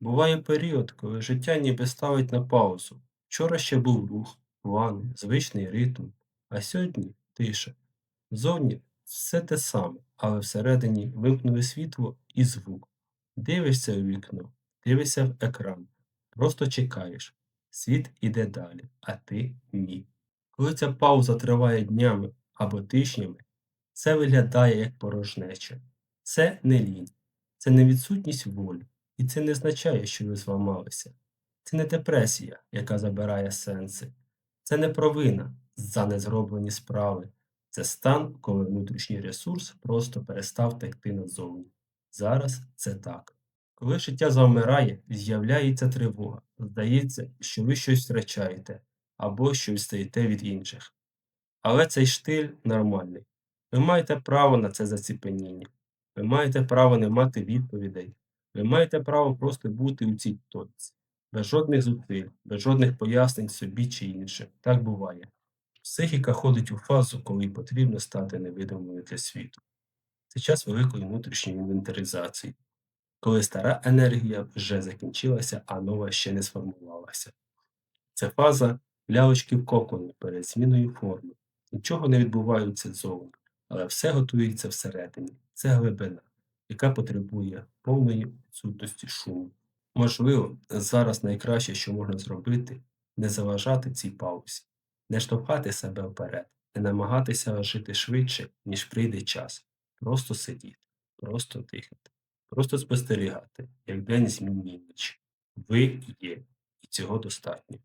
Буває період, коли життя ніби ставить на паузу. Вчора ще був рух, плани, звичний ритм, а сьогодні тиша. Зовні все те саме, але всередині вимкнули світло і звук. Дивишся у вікно, дивишся в екран, просто чекаєш. Світ іде далі, а ти ні. Коли ця пауза триває днями або тижнями, це виглядає як порожнеча. Це не лінь, це не відсутність волі. І це не означає, що ви зламалися. Це не депресія, яка забирає сенси. Це не провина за незроблені справи. Це стан, коли внутрішній ресурс просто перестав текти назовні. Зараз це так. Коли життя завмирає, з'являється тривога. Здається, що ви щось втрачаєте або щось стаєте від інших. Але цей штиль нормальний. Ви маєте право на це заціпеніння. Ви маєте право не мати відповідей. Ви маєте право просто бути у цій точці. Без жодних зусиль, без жодних пояснень собі чи іншим. Так буває. Психіка ходить у фазу, коли потрібно стати невидимою для світу. Це час великої внутрішньої інвентаризації, коли стара енергія вже закінчилася, а нова ще не сформувалася. Це фаза лялочки в коконі перед зміною форми. Нічого не відбувається ззовні, але все готується всередині. Це глибина, яка потребує повної відсутності шуму. Можливо, зараз найкраще, що можна зробити, не заважати цій паузі, не штовхати себе вперед, не намагатися жити швидше, ніж прийде час. Просто сидіти, просто дихати, просто спостерігати, як день змінює ніч. Ви є, і цього достатньо.